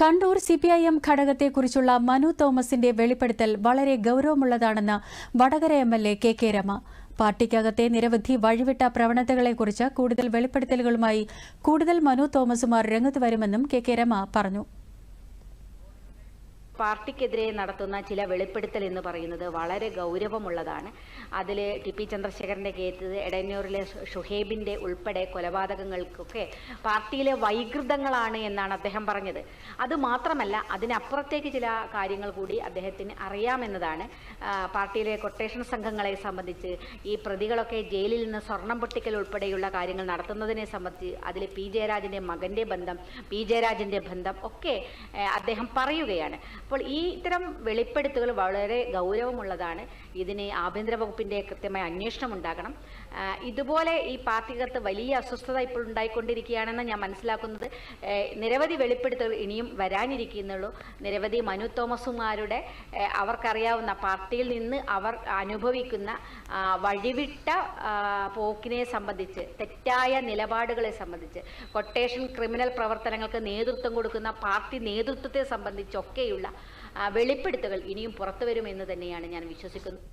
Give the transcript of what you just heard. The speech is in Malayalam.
Kannur C P I M ഘടകത്തെക്കുറിച്ചുള്ള Manu തോമസിന്റെ വെളിപ്പെടുത്തൽ വളരെ ഗൌരവമുള്ളതാണെന്ന് Vadakara M L A K K Rema. പാർട്ടിക്കകത്തെ നിരവധി വഴിവിട്ട പ്രവണതകളെക്കുറിച്ച് കൂടുതൽ വെളിപ്പെടുത്തലുകളുമായി കൂടുതൽ മനു തോമസുമാർ രംഗത്ത് വരുമെന്നും കെ കെ രമ പറഞ്ഞു. പാർട്ടിക്കെതിരെ നടത്തുന്ന ചില വെളിപ്പെടുത്തൽ എന്ന് പറയുന്നത് വളരെ ഗൗരവമുള്ളതാണ്. അതിൽ ടി പി ചന്ദ്രശേഖരന്റെ കേസ് എടന്നൂരിലെ ഷുഹേബിന്റെ ഉൾപ്പെടെ കൊലപാതകങ്ങൾക്കൊക്കെ പാർട്ടിയിലെ വൈകൃതങ്ങളാണ് എന്നാണ് അദ്ദേഹം പറഞ്ഞത്. അത് മാത്രമല്ല അതിനപ്പുറത്തേക്ക് ചില കാര്യങ്ങൾ കൂടി അദ്ദേഹത്തിന് അറിയാമെന്നതാണ്. പാർട്ടിയിലെ കൊട്ടേഷൻ സംഘങ്ങളെ സംബന്ധിച്ച് ഈ പ്രതികളൊക്കെ ജയിലിൽ നിന്ന് സ്വർണം പൊട്ടിക്കൽ ഉൾപ്പെടെയുള്ള കാര്യങ്ങൾ നടത്തുന്നതിനെ സംബന്ധിച്ച് അതിൽ പി ജയരാജന്റെ മകന്റെ ബന്ധം പി ജയരാജന്റെ ബന്ധം ഒക്കെ അദ്ദേഹം പറയുകയാണ്. അപ്പോൾ ഈ ഇത്തരം വെളിപ്പെടുത്തുകൾ വളരെ ഗൗരവമുള്ളതാണ്. ഇതിന് ആഭ്യന്തര വകുപ്പിന്റെ കൃത്യമായ അന്വേഷണം ഉണ്ടാകണം. ഇതുപോലെ ഈ പാർട്ടിക്കകത്ത് വലിയ അസ്വസ്ഥത ഇപ്പോൾ ഉണ്ടായിക്കൊണ്ടിരിക്കുകയാണെന്ന് ഞാൻ മനസ്സിലാക്കുന്നത്. നിരവധി വെളിപ്പെടുത്തലുകൾ ഇനിയും വരാനിരിക്കുന്നുള്ളൂ. നിരവധി മനു തോമസുമാരുടെ അവർക്കറിയാവുന്ന പാർട്ടിയിൽ നിന്ന് അവർ അനുഭവിക്കുന്ന വഴിവിട്ട പോക്കിനെ സംബന്ധിച്ച് തെറ്റായ നിലപാടുകളെ സംബന്ധിച്ച് കൊട്ടേഷൻ ക്രിമിനൽ പ്രവർത്തനങ്ങൾക്ക് നേതൃത്വം കൊടുക്കുന്ന പാർട്ടി നേതൃത്വത്തെ സംബന്ധിച്ചൊക്കെയുള്ള ആ, വെളിപ്പെടുത്തലുകൾ ഇനിയും പുറത്തു വരുമെന്ന് തന്നെയാണ് ഞാൻ വിശ്വസിക്കുന്നത്